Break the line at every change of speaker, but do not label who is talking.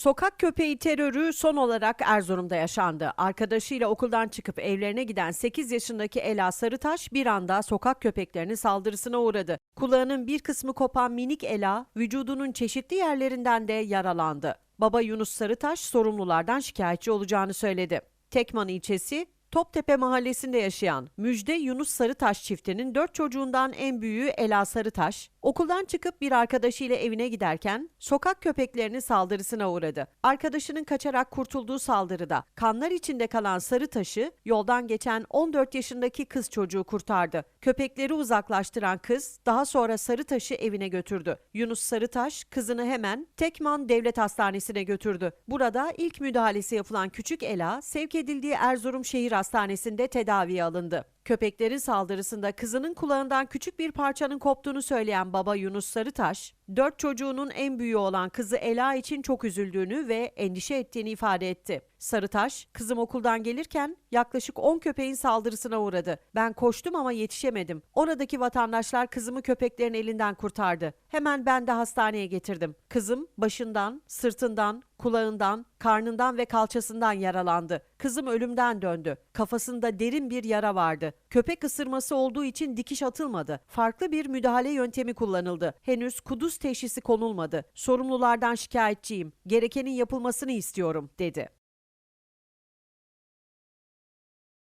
Sokak köpeği terörü son olarak Erzurum'da yaşandı. Arkadaşıyla okuldan çıkıp evlerine giden 8 yaşındaki Ela Sarıtaş bir anda sokak köpeklerinin saldırısına uğradı. Kulağının bir kısmı kopan minik Ela vücudunun çeşitli yerlerinden de yaralandı. Baba Yunus Sarıtaş sorumlulardan şikayetçi olacağını söyledi. Tekman ilçesi Toptepe mahallesinde yaşayan Müjde Yunus Sarıtaş çiftinin dört çocuğundan en büyüğü Ela Sarıtaş, okuldan çıkıp bir arkadaşıyla evine giderken sokak köpeklerinin saldırısına uğradı. Arkadaşının kaçarak kurtulduğu saldırıda kanlar içinde kalan Sarıtaş'ı yoldan geçen 14 yaşındaki kız çocuğu kurtardı. Köpekleri uzaklaştıran kız daha sonra Sarıtaş'ı evine götürdü. Yunus Sarıtaş kızını hemen Tekman Devlet Hastanesi'ne götürdü. Burada ilk müdahalesi yapılan küçük Ela sevk edildiği Erzurum Şehir Hastanesi'nde tedaviye alındı. Köpeklerin saldırısında kızının kulağından küçük bir parçanın koptuğunu söyleyen baba Yunus Sarıtaş, dört çocuğunun en büyüğü olan kızı Ela için çok üzüldüğünü ve endişe ettiğini ifade etti. Sarıtaş, kızım okuldan gelirken yaklaşık 10 köpeğin saldırısına uğradı. Ben koştum ama yetişemedim. Oradaki vatandaşlar kızımı köpeklerin elinden kurtardı. Hemen ben de hastaneye getirdim. Kızım başından, sırtından, kulağından, karnından ve kalçasından yaralandı. Kızım ölümden döndü. Kafasında derin bir yara vardı. Köpek ısırması olduğu için dikiş atılmadı. Farklı bir müdahale yöntemi kullanıldı. Henüz kuduz teşhisi konulmadı. Sorumlulardan şikayetçiyim. Gerekenin yapılmasını istiyorum, dedi.